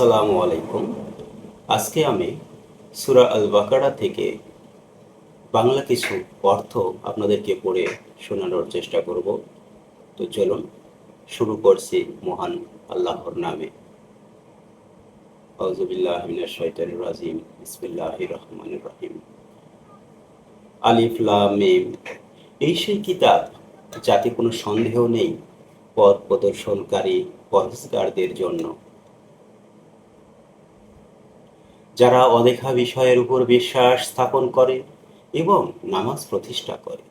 আসসালামু আলাইকুম। আজকে আমি সুরা আল বাকারা থেকে বাংলা কিছু অর্থ আপনাদেরকে পড়ে শোনানোর চেষ্টা করব। তো চলুন, শুরু করছি মহান আল্লাহর নামে। আউজুবিল্লাহ শাইতানির রাজিম। বিসমিল্লাহির রহমানির রহিম। আলিফ, লাম, মিম। এই সেই কিতাব যাতে কোনো সন্দেহ নেই পথ প্রদর্শনকারী পরহেজগারদের জন্য। যারা অদেখা বিষয়ের উপর বিশ্বাস স্থাপন করে এবং নামাজ প্রতিষ্ঠা করে।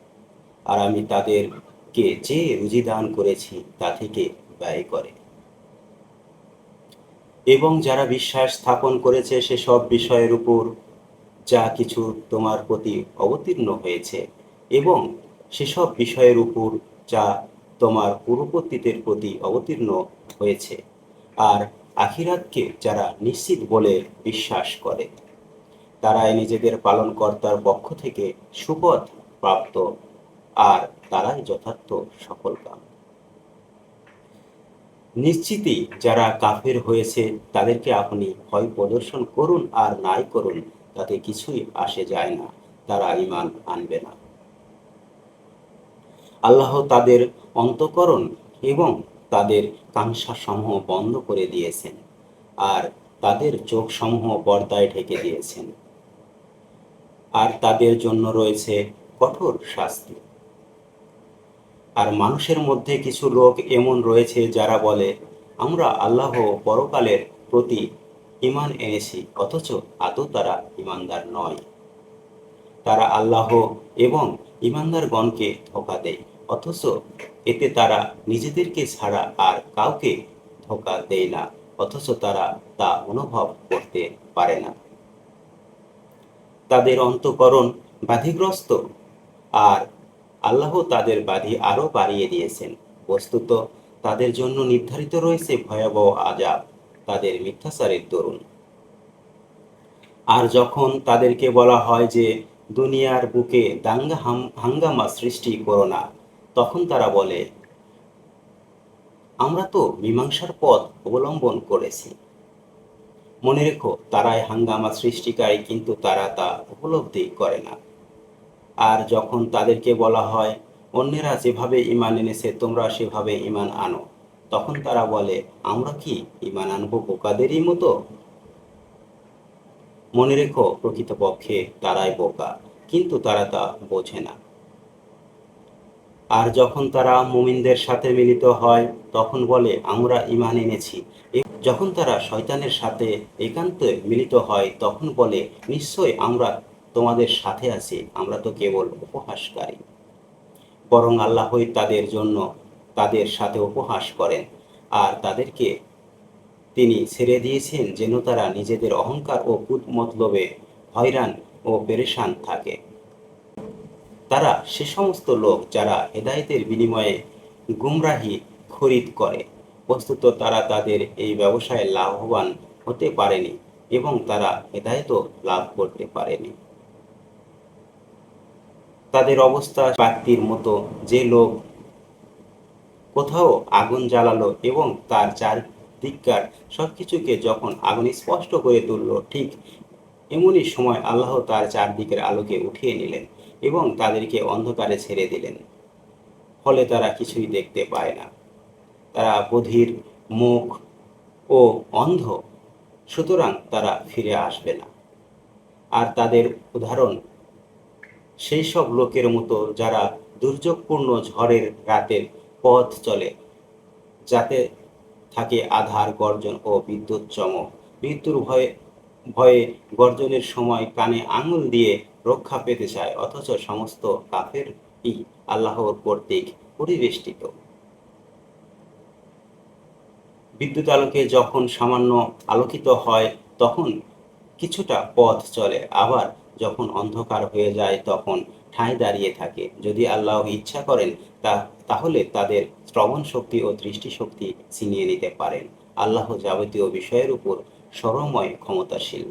আর আমি তাদেরকে যে রুজি দান করেছি, তা থেকে ব্যয় করে। এবং যারা বিশ্বাস স্থাপন করেছে সেসব বিষয়ের উপর যা কিছু তোমার প্রতি অবতীর্ণ হয়েছে এবং সেসব বিষয়ের উপর যা তোমার পূর্ববর্তীদের প্রতি অবতীর্ণ হয়েছে। আর আখিরাতকে যারা নিশ্চিত বলে বিশ্বাস করে, তারাই নিজেদের পালনকর্তার পক্ষ থেকে সুপথ প্রাপ্ত আর তারাই যথার্থ সফল কাম। নিশ্চিতই যারা কাফের হয়েছে, তাদেরকে আপনি ভয় প্রদর্শন করুন আর নাই করুন, তাতে কিছুই আসে যায় না, তারা ইমান আনবে না। আল্লাহ তাদের অন্তকরণ এবং তাদের কাংসাসমূহ বন্ধ করে দিয়েছেন আর তাদের চোখসমূহ পর্দায় ঢেকে দিয়েছেন। আর তাদের জন্য রয়েছে কঠোর শাস্তি। আর মানুষের মধ্যে কিছু লোক এমন রয়েছে যারা বলে, আমরা আল্লাহ পরকালের প্রতি ইমান এনেছি, অথচ আদৌ তারা ইমানদার নয়। তারা আল্লাহ এবং ইমানদারগণকে ধোকা দেয়। অথচ এতে তারা নিজেদেরকে ছাড়া আর কাউকে ধোকা দেয় না, অথচ তারা তা অনুভব করতে পারে না। তাদের অন্তকরণ বাধিগ্রস্ত আর আল্লাহ তাদের বাধি আরও বাড়িয়ে দিয়েছেন। বস্তুত তাদের জন্য নির্ধারিত রয়েছে ভয়াবহ আজাব তাদের মিথ্যাচারের দরুন। আর যখন তাদেরকে বলা হয় যে, দুনিয়ার বুকে দাঙ্গা হাঙ্গামা সৃষ্টি করো না তখন তারা বলে, আমরা তো মীমাংসার পথ অবলম্বন করেছি। মনে রেখো তারাই হাঙ্গামা সৃষ্টিকারী, কিন্তু তারা তা উপলব্ধি করে না। আর যখন তাদেরকে বলা হয়, অন্যেরা যেভাবে ইমান এনেছে, তোমরা সেভাবে ইমান আনো। তখন তারা বলে, আমরা কি ইমান আনব বোকাদেরই মতো? মনে রেখো, প্রকৃতপক্ষে তারাই বোকা, কিন্তু তারা তা বোঝে না। আর যখন তারা মুমিনদের সাথে মিলিত হয়, তখন বলে, আমরা ইমান এনেছি। যখন তারা শয়তানের সাথে একান্তে মিলিত হয়, তখন বলে, নিশ্চয় আমরা তোমাদের সাথে আছি, আমরা তো কেবল উপহাসকারী। বরং আল্লাহই তাদের জন্য তাদের সাথে উপহাস করেন। আর তাদেরকে তিনি ছেড়ে দিয়েছেন, যেন তারা নিজেদের অহংকার ও কুট মতলবে হয়রান ও পেরেশান থাকে। তারা সে সমস্ত লোক যারা হেদায়েতের বিনিময়ে গুমরাহি খরিদ করে। বস্তুত তারা তাদের এই ব্যবসায় লাভবান হতে পারেনি এবং তারা হেদায়তও লাভ করতে পারেনি। তাদের অবস্থা ব্যক্তির মতো যে লোক কোথাও আগুন জ্বালালো এবং তার চারদিককার সব কিছুকে যখন আগুন স্পষ্ট করে তুলল, ঠিক এমনই সময় আল্লাহ তার চারদিকের আলোকে উঠিয়ে নিলেন। এবং তাদেরকে অন্ধকারে ছেড়ে দিলেন। ফলে তারা কিছুই দেখতে পায় না। তারা বধির, মুখ ও অন্ধ, সুতরাং তারা ফিরে আসবে না। আর তাদের উদাহরণ, সেই সব লোকের মতো যারা দুর্যোগপূর্ণ ঝড়ের রাতের পথ চলে, যাতে থাকে আধার, গর্জন ও বিদ্যুৎ চমক। মৃত্যুর ভয়ে ভয়ে গর্জনের সময় কানে আঙুল দিয়ে রক্ষা পেতে চায়, অথচ সমস্ত কাফের ই আল্লাহর কর্তৃক পরিবেষ্টিত। বিদ্যুৎ আলোকে যখন সামান্য আলোকিত হয়, তখন কিছুটা পথ চলে। আবার যখন অন্ধকার হয়ে যায়, তখন ঠাঁই দাঁড়িয়ে থাকে। যদি আল্লাহ ইচ্ছা করেন, তা তাহলে তাদের শ্রবণ শক্তি ও দৃষ্টিশক্তি ছিনিয়ে নিতে পারেন। আল্লাহ যাবতীয় বিষয়ের উপর সরময় ক্ষমতাশীল।